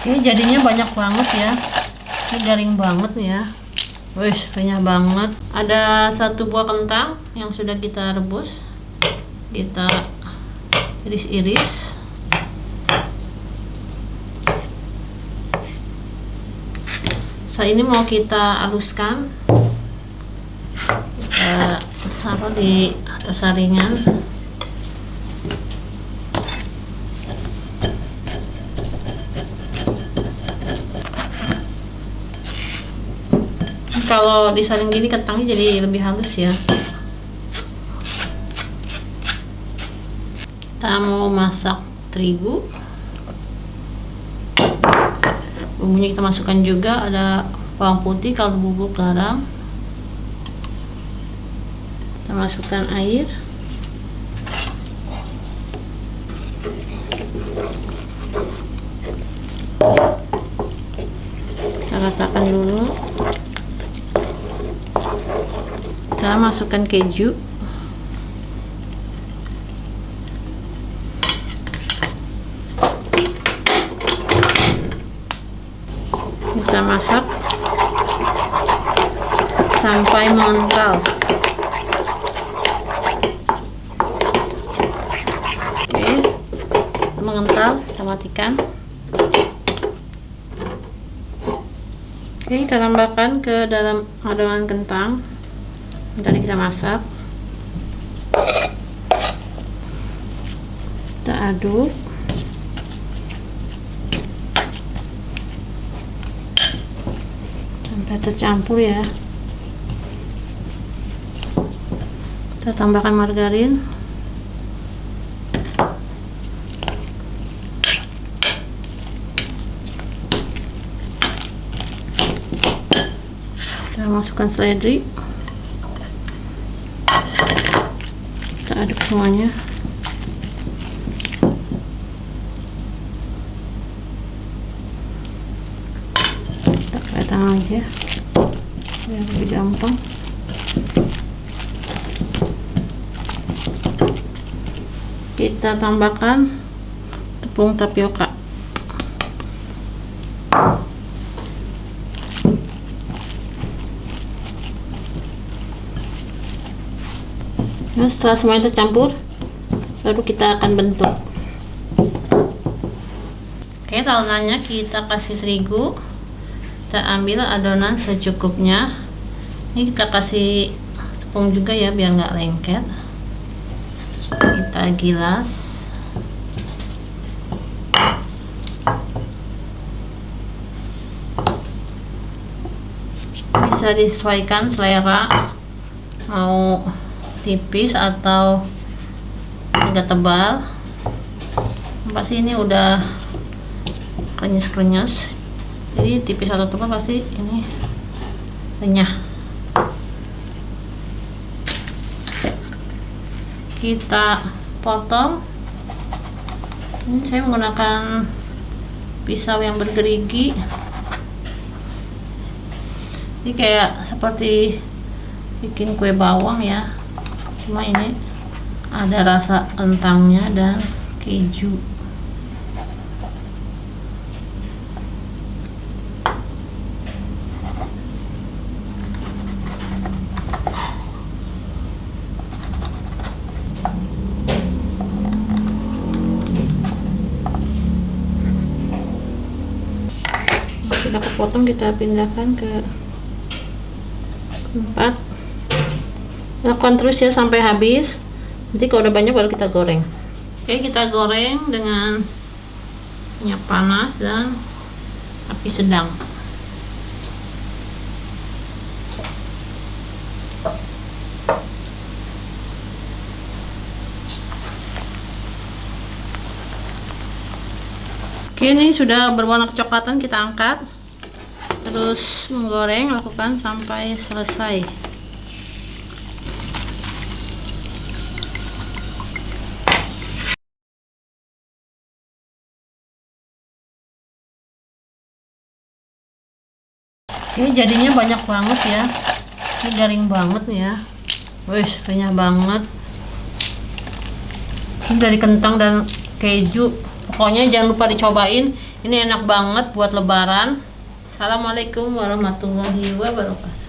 Ini jadinya banyak banget ya. Ini garing banget ya. Wih, renyah banget. Ada satu buah kentang yang sudah kita rebus. Kita iris-iris. Setelah ini mau kita haluskan. Kita taruh di atas saringan. Kalau disaring gini kentangnya jadi lebih halus ya. Kita mau masak terigu. Bumbunya kita masukkan juga ada bawang putih, kaldu bubuk, garam. Kita masukkan air. Kita masukkan keju. Kita masak sampai mengental. Oke, mengental, kita matikan. Oke, kita tambahkan ke dalam adonan kentang yang tadi kita masak. Kita aduk. Sampai tercampur ya. Kita tambahkan margarin. Kita masukkan seledri. Aduk semuanya. Kita pakai tangan aja biar lebih gampang. Kita tambahkan tepung tapioka. Nah, setelah semuanya tercampur, baru kita akan bentuk. Oke, talonannya kita kasih terigu. Kita ambil adonan secukupnya. Ini kita kasih tepung juga ya biar nggak lengket. Kita gilas. Bisa disesuaikan selera mau tipis atau agak tebal. Pasti ini udah krenyes-krenyes. Jadi tipis atau tebal pasti ini renyah. Kita potong. Ini saya menggunakan pisau yang bergerigi. Ini kayak seperti bikin kue bawang ya cuma ini ada rasa kentangnya dan keju. Sudah kepotong kita pindahkan ke tempat lakukan terus ya sampai habis. Nanti kalau udah banyak baru kita goreng. Oke kita goreng dengan minyak panas dan api sedang. Oke ini sudah berwarna kecoklatan kita angkat. Terus menggoreng lakukan sampai selesai ini jadinya banyak banget ya. Ini garing banget ya. Wih renyah banget. Ini dari kentang dan keju. Pokoknya jangan lupa dicobain. Ini enak banget buat lebaran. Assalamualaikum warahmatullahi wabarakatuh